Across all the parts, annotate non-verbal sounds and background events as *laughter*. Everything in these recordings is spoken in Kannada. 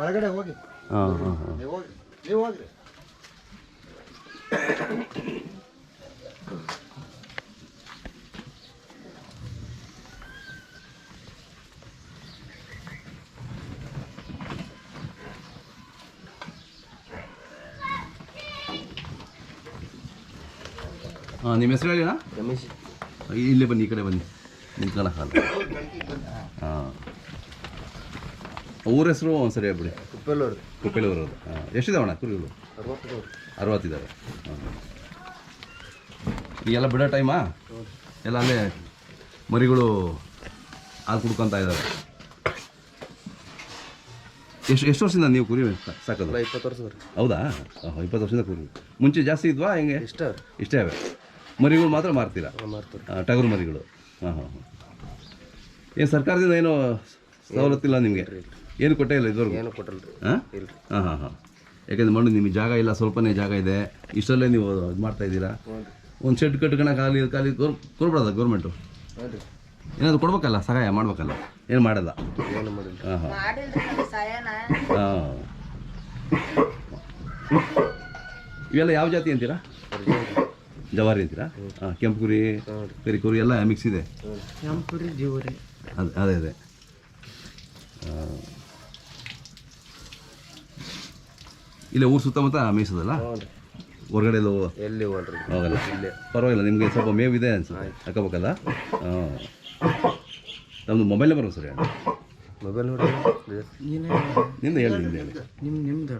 ಒಳಗಡೆ ಹೋಗಿ. ಹಾಂ ಹಾಂ ಹಾಂ. ನೀವು ಹೋಗಿ. ನೀವು ಹೋಗ್ರಿ. ಹಾಂ ನಿಮ್ಮ ಹೆಸರು ಹೇಳಿಣ್ಣ ರಮೇಶ್. ಇಲ್ಲೇ ಬನ್ನಿ ಈ ಕಡೆ ಬನ್ನಿ. ನಿಂತ್ಕೊಳ್ಳ ಹಾಂ. ಊರ ಹೆಸರು ಒಂದ್ಸರಿ ಹೇಳ್ಬಿಡಿ. ಕುಪ್ಪೆಲ್ಲೂರು ಕುಪ್ಪೆಲೂರು ಹಾಂ. ಎಷ್ಟಿದಾವಣ್ಣ ಕುರಿಗಳು? ಅರವತ್ತಿದ್ದಾರೆ ಈಗೆಲ್ಲ ಬಿಡೋ ಟೈಮಾ? ಎಲ್ಲ ಅಲ್ಲೇ ಮರಿಗಳು ಹಾಲು ಕುಡ್ಕೊತಾ ಇದ್ದಾರೆ. ಎಷ್ಟು ಎಷ್ಟು ವರ್ಷದಿಂದ ನೀವು ಕುರಿ ಸಾಕೋದು? ಇಪ್ಪತ್ತು ವರ್ಷ ಹೌದಾ? ಹಾಂ ಇಪ್ಪತ್ತು ವರ್ಷದಿಂದ ಕುರಿ. ಮುಂಚೆ ಜಾಸ್ತಿ ಇದ್ವಾ ಹೆಂಗೆ? ಇಷ್ಟ ಇಷ್ಟೇ ಅವೆ. ಮರಿಗಳು ಮಾತ್ರ ಮಾರ್ತೀರಾ? ಮಾರ್ತಾರೆ. ಟಗರು ಮರಿಗಳು. ಹಾಂ ಹಾಂ ಹಾಂ. ಏನು ಸರ್ಕಾರದಿಂದ ಏನು ಸವಲತ್ತಿಲ್ಲ ನಿಮಗೆ? ಏನು ಕೊಟ್ಟೇ ಇಲ್ಲ ಇದುವರೆಗೂ? ಏನು ಕೊಟ್ಟಲ್ಲ ರೀ ಹಾಂ? ಇಲ್ಲ ಹಾಂ ಹಾಂ ಹಾಂ. ಯಾಕಂದ್ರೆ ಮಣ್ಣು ನಿಮಗೆ ಜಾಗ ಇಲ್ಲ ಸ್ವಲ್ಪನೇ ಜಾಗ ಇದೆ. ಇಷ್ಟಲ್ಲೇ ನೀವು ಇದು ಮಾಡ್ತಾ ಇದ್ದೀರಾ? ಒಂದು ಶೆಡ್ ಕಟ್ಕೊಳಕ್ಕೆ ಖಾಲಿ ಖಾಲಿ ಕೊರ್ ಕೊಡ್ಬಿಡೋದ ಗೌರ್ಮೆಂಟು ಏನಾದರೂ ಕೊಡ್ಬೇಕಲ್ಲ ಸಹಾಯ ಮಾಡ್ಬೇಕಲ್ಲ? ಏನು ಮಾಡಲ್ಲ? ಏನು ಮಾಡಿಲ್ಲ. ಹಾಂ ಹಾಂ. ಸಹಾಯನ. ಹಾಂ. ಇವೆಲ್ಲ ಯಾವ ಜಾತಿ ಅಂತೀರಾ? ಜವಾರಿ ಅಂತೀರಾ? ಹಾಂ ಕೆಂಪು ಕುರಿ ಕರಿ ಕುರಿ ಎಲ್ಲ ಮಿಕ್ಸ್ ಇದೆ. ಕೆಂಪುರಿ ಜೀವರಿ. ಅದೇ ಅದೇ ಅದೇ. ಇಲ್ಲೇ ಊರು ಸುತ್ತಮುತ್ತ ಮೇಯಿಸೋದಲ್ಲ ಹೊರಗಡೆ ಎಲ್ಲ ಎಲ್ಲಿ ಹೋಗ್ರಿ ಹೋಗಲ್ಲ. ಪರವಾಗಿಲ್ಲ ನಿಮಗೆ ಸ್ವಲ್ಪ ಮೇವಿದೆ ಅನ್ಸುತ್ತೆ. ಅಕ್ಕಪಕ್ಕಲ್ಲ ಹಾಂ ನಮ್ಮದು ಮೊಬೈಲ್ ನಂಬರ್ ಸರಿ ಮೊಬೈಲ್ ನೋಡಿ. ನಿಂದ ಹೇಳಿ ನಿಮ್ದು ಹೇಳಿ. ನಿಮ್ಮ ನಿಮ್ದು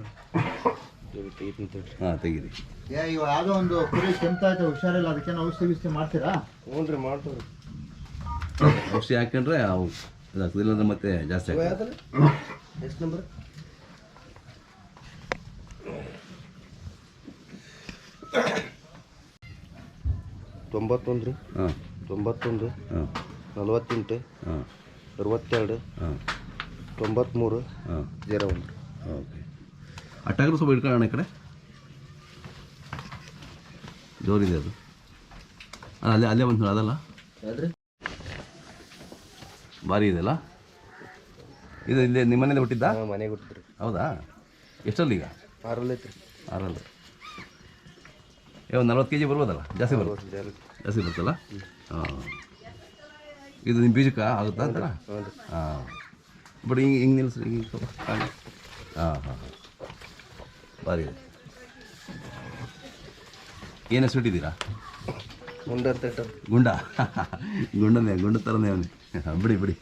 ಹಾಂ ತೆಗೀರಿ. ಏ ಇವ ಯಾವುದೋ ಒಂದು ಕುರಿ ಕೆಮ್ತಾ ಐತೆ ಹುಷಾರಿಲ್ಲ ಅದಕ್ಕೆ ಔಷಧಿ ಗಿಷಧಿ ಮಾಡ್ತೀರಾ? ಹ್ಞೂ ರೀ ಮಾಡ್ತೀವಿ ಔಷಧಿ ಹಾಕೊಂಡ್ರೆ ಅವು ಇದಾಗ್ತದೆ ಇಲ್ಲಾಂದ್ರೆ ಮತ್ತೆ ಜಾಸ್ತಿ ಆಗ್ತದೆ. ಎಷ್ಟು ನಂಬರ್ ತೊಂಬತ್ತೊಂದು ರೀ ಹಾಂ. ತೊಂಬತ್ತೊಂದು ಹಾಂ. ನಲವತ್ತೆಂಟು ಹಾಂ. ಅರವತ್ತೆರಡು ಹಾಂ. ತೊಂಬತ್ತ್ಮೂರು ಹಾಂ. ಜೀರೋ ಒಂದು. ಓಕೆ. ಆ ಟಗರು ಸ್ವಲ್ಪ ಇಟ್ಕೊಳ್ಳೋಣ ಈ ಕಡೆ. ಜೋರಿದೆ ಅದು. ಅಲ್ಲ ಅಲ್ಲೇ ಬಂತು ಅದಲ್ಲ? ಯಾವ್ದ್ರಿ? ಭಾರಿ ಇದೆಯಲ್ಲ ಇದು ಇಲ್ಲೇ ನಿಮ್ಮ ಮನೇಲಿ ಹುಟ್ಟಿದ್ದ ಮನೆಗೆ ಬಿಟ್ಟಿದ್ರಿ ಹೌದಾ? ಎಷ್ಟಲ್ಲಿ ಈಗ ಆರಲ್ಲಿ ಐತ್ರಿ. ಆರಲ್ಲ ಏ ಒಂದು ನಲ್ವತ್ತು ಕೆ ಜಿ ಬರ್ಬೋದಲ್ಲ? ಜಾಸ್ತಿ ಬರ್ಬೋದು ಜಾಸ್ತಿ ಬರ್ತಲ್ಲ ಹಾಂ. ಇದು ನಿಮ್ಮ ಬೀಜಕ್ಕೆ ಆಗುತ್ತಾ ರೀ ಹಾಂ. ಬಟ್ ಹಿಂಗೆ ಹಿಂಗೆ ನಿಲ್ಲಿಸ್ರಿ ಹಿಂಗೆ ಹಾಂ. ಹಾಂ ಹಾಂ ಭಾರಿ ಇದೆ ಏನು ಹೆಸರು ಇಟ್ಟಿದ್ದೀರಾ? ಮುಂದೆ ಅಂತ ಗುಂಡ? *laughs* ಗುಂಡನೇ ಗುಂಡ ಥರನೇ ಅವನೇ. ಬಿಡಿ ಬಿಡಿ.